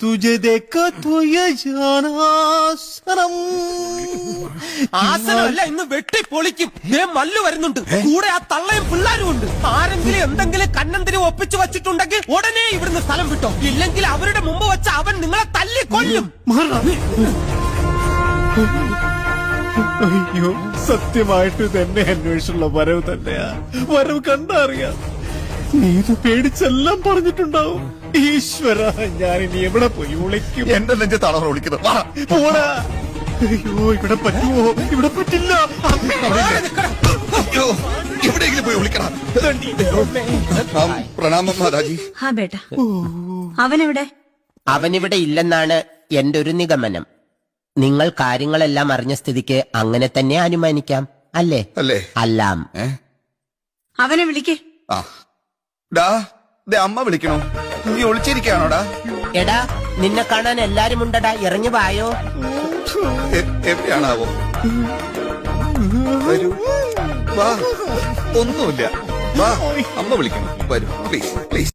तुझे देखा तो ये जाना सनम ആസനമല്ല ഇന്ന് വെട്ടി പൊളിക്കും ദേ മല്ലു വരുന്നുണ്ട് കൂടെ ആ തള്ളയും പിള്ളാരും ഉണ്ട് ആരെങ്കിലും എന്തെങ്കിലും കണ്ണന്തിരി ഒപ്പിച്ചു വച്ചിട്ടുണ്ടെങ്കിൽ ഉടനെ ഇവിടുന്ന് സ്ഥലം വിട്ടോ ഇല്ലെങ്കിൽ അവരുടെ മുമ്പ് വെച്ച് അവൻ നിങ്ങളെ തല്ലി കൊല്ലും അയ്യോ സത്യമായിട്ട് തന്നെ അന്വേഷിച്ചുള്ള വരവ് തന്നെയാ വരവ് കണ്ടറിയാം നീ ഇത് പേടിച്ചെല്ലാം പറഞ്ഞിട്ടുണ്ടാവും. ഈശ്വര ഞാൻ ഇനി എവിടെ പോയി വിളിക്കും എന്റെ നെഞ്ച വിളിക്കുന്നത് വാ. പോടാ. അയ്യോ ഇവിടെ പറ്റുമോ? ഇവിടെ പറ്റില്ല. അയ്യോ എവിടെയെങ്കിലും പോയി വിളിക്കണം പ്രണാമം മാതാജി ആ ബേട്ട. അവനെവിടെ? അവനിവിടെ ഇല്ലെന്നാണ് എന്റെ ഒരു നിഗമനം. നിങ്ങൾ കാര്യങ്ങളെല്ലാം അറിഞ്ഞ സ്ഥിതിക്ക് അങ്ങനെ തന്നെ അനുമാനിക്കാം അല്ലേ? അല്ലേ? അല്ലാം. അവനെ വിളിക്കേ. ആ. ഡാ ദേ അമ്മ വിളിക്കണോ. നീ ഒളിച്ചിരിക്കാണോടാ എടാ നിന്നെ കാണാൻ എല്ലാരും ഉണ്ടടാ. ഇറങ്ങി വായോ. എവിടെയാണാവോ? വരൂ. വാ. ഒന്നുമില്ല. വാ അമ്മ വിളിക്കണം. വരൂ. Please please